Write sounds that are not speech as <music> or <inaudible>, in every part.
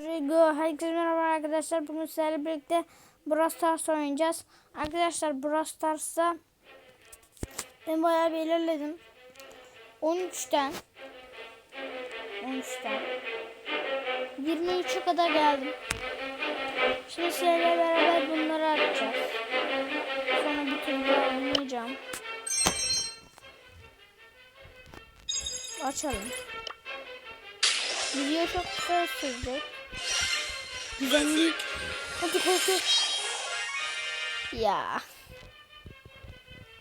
Rigo. Herkese merhaba arkadaşlar. Bugün sizlerle birlikte Brawl Stars oynayacağız. Arkadaşlar Brawl Stars'ta ben bayağı belirledim. 13'ten 13'ten 23'e kadar geldim. Şimdi sizlerle beraber bunları atacağız. Sonra bir tur daha oynayacağım. Açalım. Video çok kısa sürecek. Güvenlik. Hadi korku. Ya.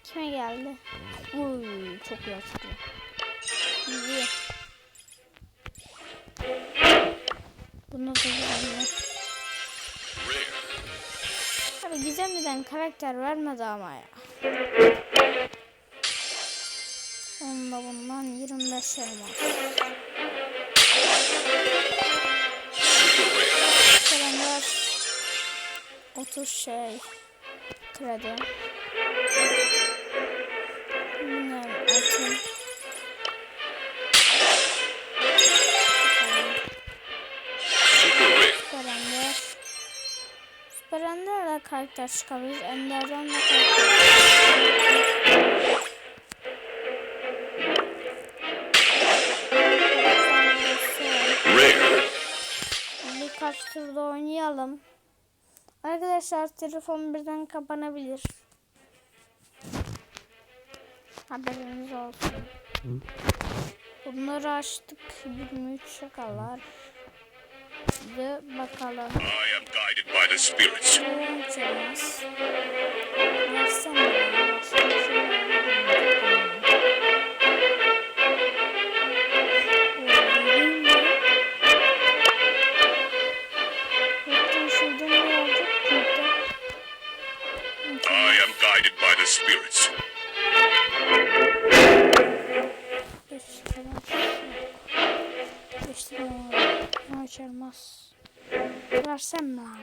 Kime geldi? Uy, çok açtı. Gidiyor. Bunu da güvenli. Abi gizemliden karakter vermedi ama ya. Onunla bundan 25 elmas. 30 şey. Kredi. Bunlar altın. Süper Ender. Süper Ender'le karakter çıkabilir. Ender'den de karakter. Birkaç turda oynayalım. Arkadaşlar telefon birden kapanabilir. Haberiniz olsun. Bunları açtık. 23 şakalar. Ve bakalım. I am guided by the spirits. The spirits. Açılmaz. Versem mi lan?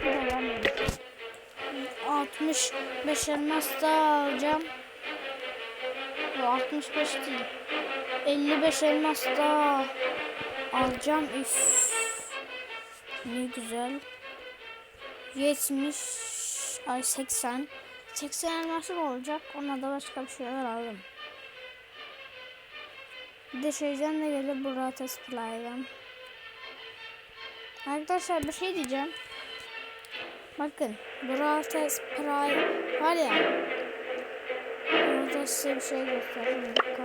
Bu da vermedim. 65 elmas daha alacağım. Bu 65 değil. 55 elmas daha alacağım. Üf. Ne güzel. 70 ay 80 80 elmasım olacak. Ona da başka bir şeyler alırım. Bir de şeyden de gelir Burrata Supply'dan. Arkadaşlar bir şey diyeceğim. Bakın Burrata Supply var ya. Burada size bir şey göstereyim. Bir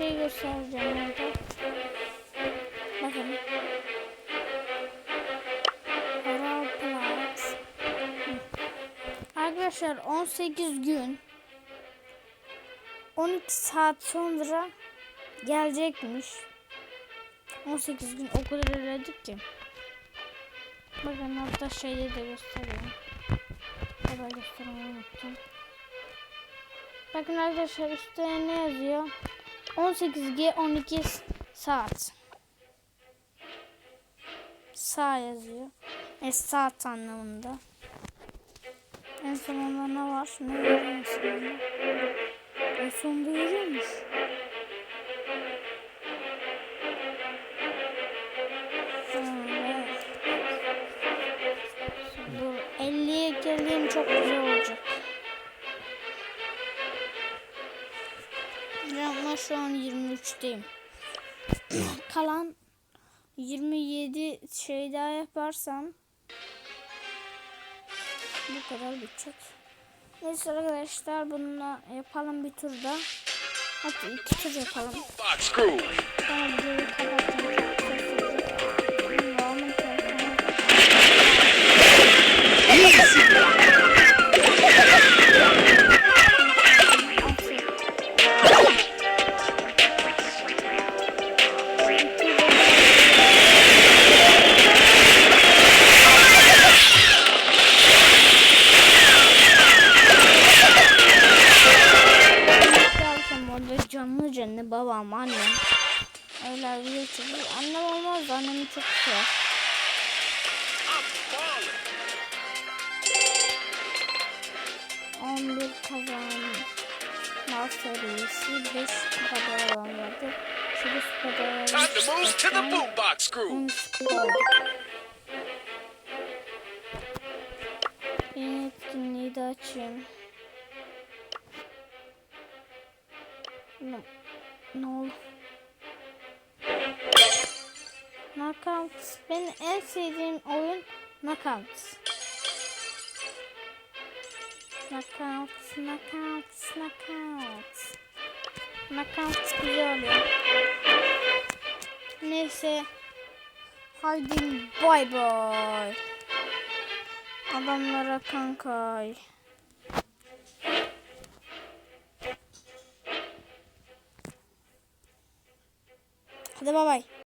şey göstereceğim orada. Bakın. Arkadaşlar 18 gün 12 saat sonra gelecekmiş. 18 gün o kadar ilerledik ki. Bakın hatta şeyde de göstereyim. Burada göstermeyi unuttum. Bakın arkadaşlar üstte ne yazıyor? 18G 12 saat. Sağ yazıyor. E saat anlamında. En sonunda ne var? Ne var en sonunda? En Ama şu an 23'teyim. <clears throat> Kalan 27 şey daha yaparsam bu kadar bitecek. Neyse arkadaşlar bununla yapalım bir turda. Hadi iki tur yapalım. Box babam, annem. Öyle bir şey. Annem olmaz, annemi çok sever. On bir kazanma serisi beş kadar olan vardı. Şimdi kadar. Time to move to the boombox group. Yeni etkinliği de açıyorum. Ne oldu? Knockout. Benim en sevdiğim oyun Knockout. Knockout, knockout, knockout. Knockout güzel oluyor. Neyse. Haydi bay bay. Adamlara kankay. Hadi bay bay.